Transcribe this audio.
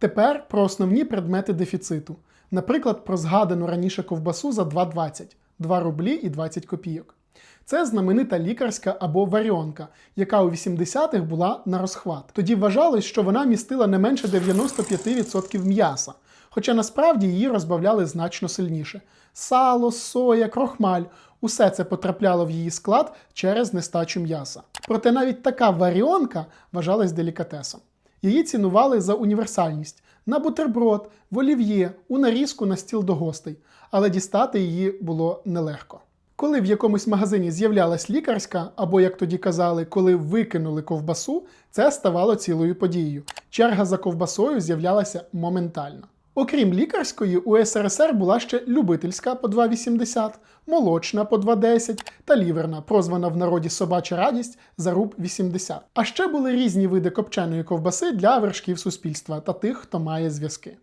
Тепер про основні предмети дефіциту. Наприклад, про згадану раніше ковбасу за 2,20 2 рублі і 20 копійок. Це знаменита лікарська або варіонка, яка у 80-х була на розхват. Тоді вважалось, що вона містила не менше 95% м'яса, хоча насправді її розбавляли значно сильніше. Сало, соя, крохмаль усе це потрапляло в її склад через нестачу м'яса. Проте навіть така варіонка вважалась делікатесом. Її цінували за універсальність на бутерброд, в олів'є, у нарізку на стіл до гостей, але дістати її було нелегко. Коли в якомусь магазині з'являлась лікарська, або, як тоді казали, коли викинули ковбасу, це ставало цілою подією. Черга за ковбасою з'являлася моментально. Окрім лікарської, у СРСР була ще любительська по 2,80, молочна по 2,10 та ліверна, прозвана в народі собача радість за руб 80. А ще були різні види копченої ковбаси для вершків суспільства та тих, хто має зв'язки.